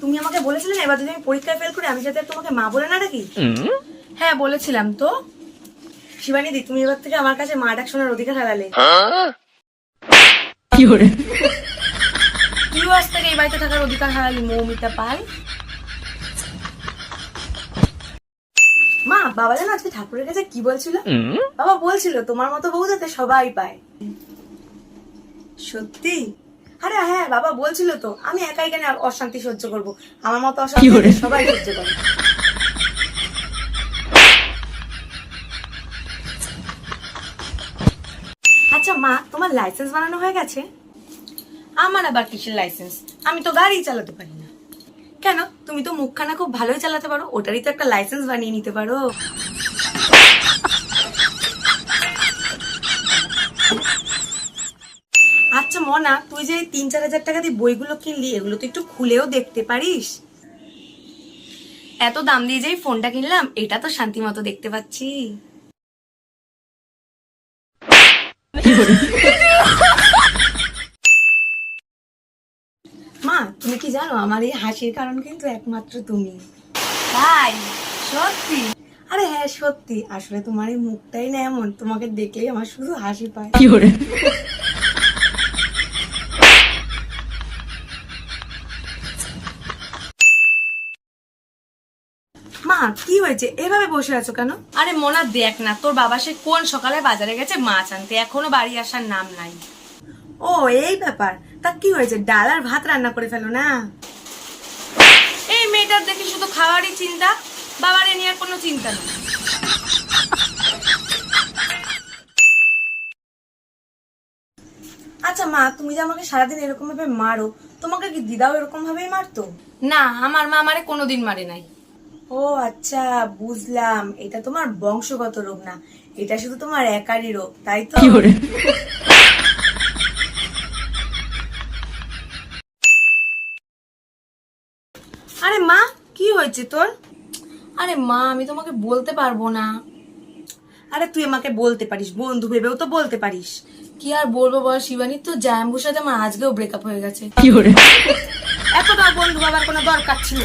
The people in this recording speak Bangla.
তুমি আমাকে বলেছিলে না এবার যদি আমি পরীক্ষায় ফেল করি আমি যাতে তোমাকে মা বলে না ডাকি? হ্যাঁ বলেছিলাম তো। শিবানী দি তুমি এবার থেকে আমার কাছে মা ডাক শোনার অধিকার হারালে। তুইও আজ থেকে এই বাড়িতে থাকার অধিকার হারালি মৌমিতা পাল। মা বাবা জানো আজকে ঠাকুরের কাছে কি বলছিল? বাবা বলছিল তোমার মতো বউ যাতে সবাই পায়। সত্যি? আরে হ্যাঁ বাবা বলছিল তো আমি একাই কেন অশান্তি সহ্য করব। আমার মতো অশান্তি সবাই সহ্য করে। আচ্ছা মা তোমার লাইসেন্স বানানো হয়ে গেছে? আমার আবার কিসের লাইসেন্স আমি তো গাড়ি চালাতে পারি না। কেন? তুমি তো মুখখানা খুব ভালোই চালাতে পারো ওটারই তো একটা লাইসেন্স বানিয়ে নিতে পারো আচ্ছা মনা, তুই যে তিন চার হাজার টাকা দিয়ে বইগুলো কিনলি, এগুলো তো একটু খুলেও দেখতে পারিস। এত দাম দিয়ে যে এই ফোনটা কিনলাম, এটা তো শান্তি মতো দেখতে পাচ্ছি। মা, তুমি কি জানো, আমার এই হাসির কারণ কিন্তু একমাত্র তুমি। তাই? সত্যি? আরে হ্যাঁ সত্যি। আসলে তোমার এই মুখটাই না এমন, তোমাকে দেখলেই আমার শুধু হাসি পায়। মা কি হয়েছে? এভাবে বসে আছো কেন? আরে মোনা দেখ না তোর বাবা সে কোন সকালে বাজারে গেছে মাছ আনতে? এখনও বাড়ি আসার নাম নাই। ও এই ব্যাপার। তা কি হয়েছে? ডাল আর ভাত রান্না করে ফেলো না? এই মেয়েটার দেখি শুধু খাওয়ারই চিন্তা বাবারে নিয়ে আর কোনো চিন্তা নেই। আচ্ছা মা তুমি যে আমাকে সারাদিন এরকম ভাবে মারো তোমাকে কি দিদাও এরকম ভাবেই মারতো? না আমার মা আমারে কোনোদিন মারে নাই। ও আচ্ছা বুঝলাম। এটা তোমার বংশগত রোগ না। এটা শুধু তোমার একারই রোগ তাই তো? আরে মা কি হয়েছে তোর? আরে মা আমি তোমাকে বলতে পারব না। আরে তুই আমাকে বলতে পারিস বন্ধু ভেবেও তো বলতে পারিস। কি আর বলব বল শিবানী তো জায়াম্বুর সাথে আমার আজকেও ব্রেকআপ হয়ে গেছে। এতটা বন্ধু বাবার কোনো দরকার ছিল?